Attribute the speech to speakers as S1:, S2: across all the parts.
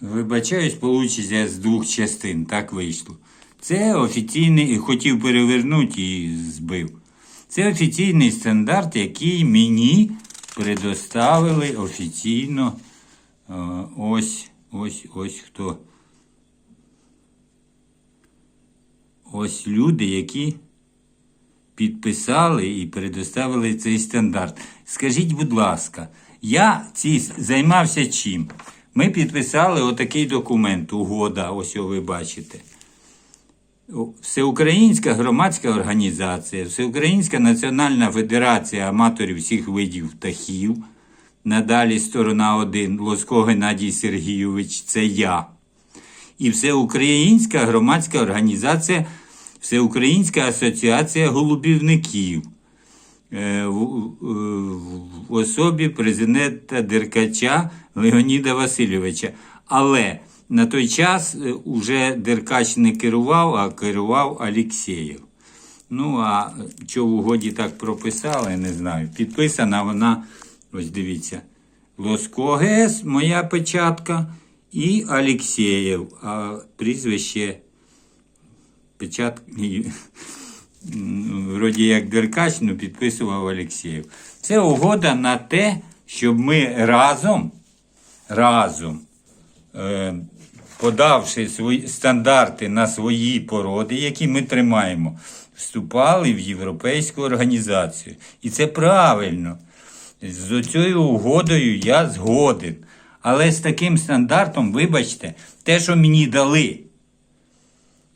S1: Вибачаюсь, получиться з двох частин, так вийшло. Це офіційний, хотів перевернути і збив. Це офіційний стандарт, який мені предоставили офіційно. Е, Ось, ось, ось хто. Ось люди, які підписали і предоставили цей стандарт. Скажіть, будь ласка, я ці, займався чим? Ми підписали отакий документ, угода, ось його ви бачите. Всеукраїнська громадська організація, Всеукраїнська національна федерація аматорів всіх видів птахів. Надалі сторона 1 Лосько Геннадій Сергійович, це я. І Всеукраїнська громадська організація, Всеукраїнська асоціація голубівників в, в- в особі президента Деркача Леоніда Васильовича. Але на той час е, уже Деркач не керував, а керував Алєксєєв. Ну, а що в угоді так прописали, не знаю. Підписана вона, ось дивіться, Лоско ГС, моя печатка, і Алєксєєв, а прізвище печатки, вроді як Деркач, ну підписував Алєксєєв. Це угода на те, щоб ми разом, разом, е, подавши свої стандарти на свої породи, які ми тримаємо, вступали в європейську організацію. І це правильно. З цією угодою я згоден. Але з таким стандартом, вибачте, те, що мені дали,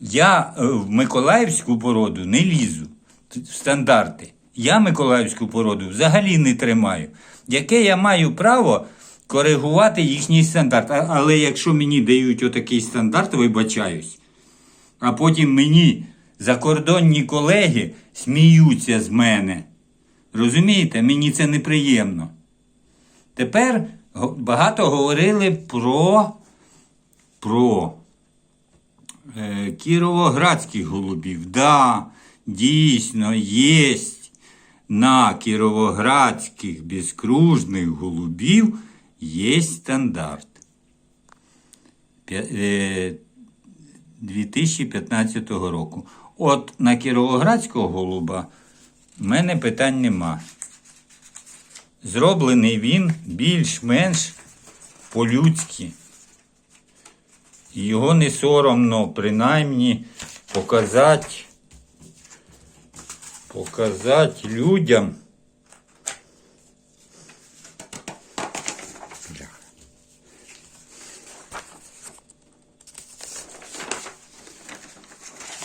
S1: я е, в Миколаївську породу не лізу в стандарти. Я Миколаївську породу взагалі не тримаю. Яке я маю право коригувати їхній стандарт? Але якщо мені дають отакий стандарт, вибачаюсь, а потім мені закордонні колеги сміються з мене. Розумієте, мені це неприємно. Тепер багато говорили про, про кіровоградських голубів. Да, дійсно, є на кіровоградських безкружних голубів є стандарт. Е, 2015 року. От на кіровоградського голуба в мене питань нема. Зроблений він більш-менш по-людськи. Його не соромно принаймні показати, показати людям.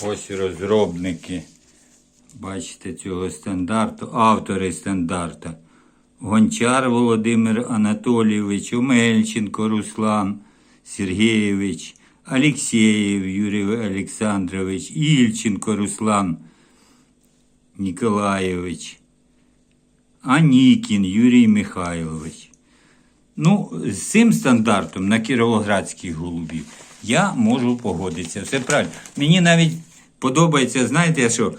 S1: Ось розробники, бачите, цього стандарту, автори стандарта. Гончар Володимир Анатолійович, Омельченко Руслан Сергійович, Алексєєв Юрій Олександрович, Ільченко Руслан Ніколаєвич, Анікін Юрій Михайлович. Ну, з цим стандартом на кіровоградських голубів я можу погодитися. Все правильно. Мені навіть подобається, знаєте, що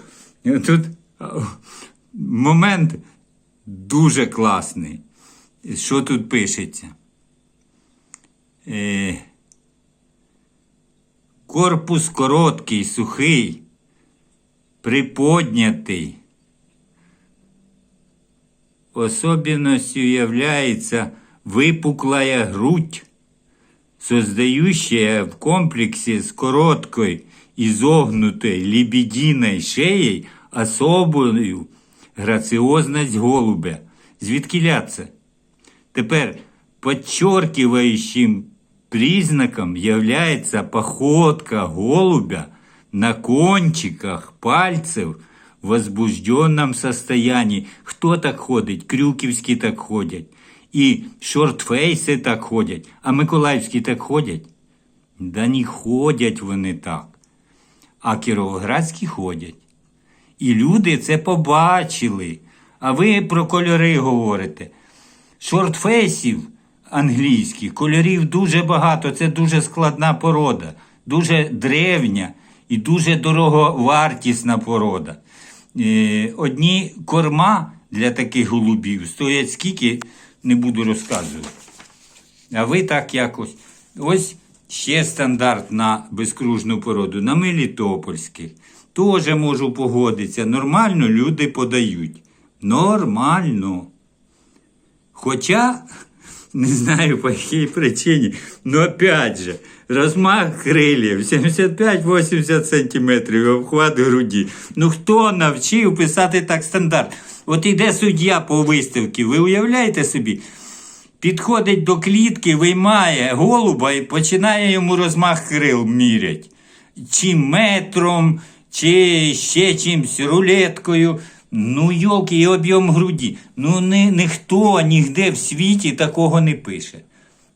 S1: тут момент дуже класний. Що тут пишеться? Е, корпус короткий, сухий, приподнятий. Особенностью является выпуклая грудь, создающая в комплексе с короткой изогнутой лебединой шеей особую граціозність голубя. Звідки це? Тепер подчеркивающим признаком является походка голубя на кончиках пальцев в возбужденном состоянии. Хто так ходить? Крюківські так ходять. І шортфейси так ходять. А Миколаївські так ходять? Да не ходять вони так. А кіровоградські ходять. І люди це побачили. А ви про кольори говорите. Шортфейсів англійських, кольорів дуже багато. Це дуже складна порода, дуже древня і дуже дороговартісна порода. Е, Одні корма для таких голубів стоять скільки, не буду розказувати. А ви так якось. Ось Ще стандарт на безкружну породу, на мелітопольських. Теж можу погодитися. Нормально люди подають. Нормально. Хоча, не знаю по якій причині, но опять же, розмах крилів 75-80 см, обхват груді. Ну хто навчив писати так стандарт? От іде суддя по виставці, ви уявляєте собі? Підходить до клітки, виймає голуба і починає йому розмах крил мірять. Чи метром, чи ще чимсь, рулеткою. Ну, йолки, і об'єм груді. Ну, ни, ніхто нігде в світі такого не пише.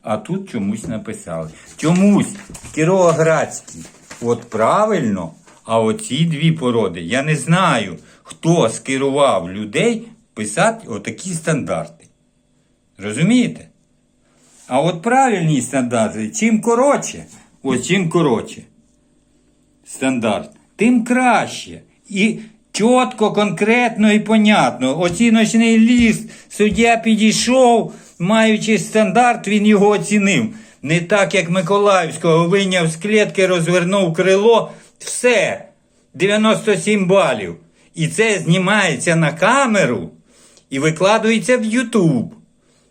S1: А тут чомусь написали. Чомусь Кіровоградський. От правильно, а оці дві породи, я не знаю, хто скерував людей писати отакі стандарти. Розумієте? А от правильні стандарти, чим коротше, ось чим коротше стандарт, тим краще. І чітко, конкретно і понятно. Оціночний ліст, суддя підійшов, маючи стандарт, він його оцінив. Не так, як Миколаївського вийняв з клітки, розвернув крило, все, 97 балів. І це знімається на камеру і викладується в Ютуб.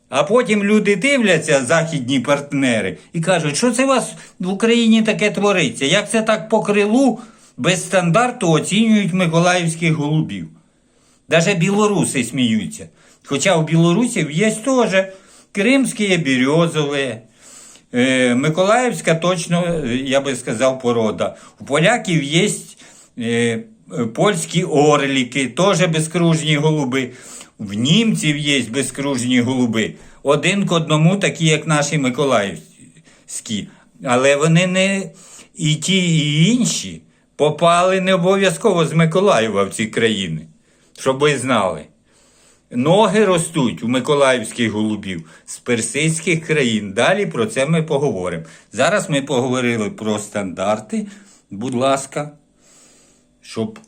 S1: А потім люди дивляться, західні партнери, і кажуть, що це у вас в Україні таке твориться? Як це так по крилу без стандарту оцінюють миколаївських голубів? Даже білоруси сміються. Хоча у білорусів є теж кримські бірюзові, е, Миколаївська точно, е, я би сказав, порода. У поляків є е, польські орліки, теж безкружні голуби. В німців є безкружні голуби. Один к одному, такі, як наші миколаївські. Але вони не і ті, і інші попали не обов'язково з Миколаєва в ці країни. Щоб ви знали. Ноги ростуть у миколаївських голубів з персидських країн. Далі про це ми поговоримо. Зараз ми поговорили про стандарти. Будь ласка, щоб,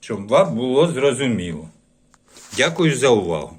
S1: щоб вам було зрозуміло. Дякую за увагу.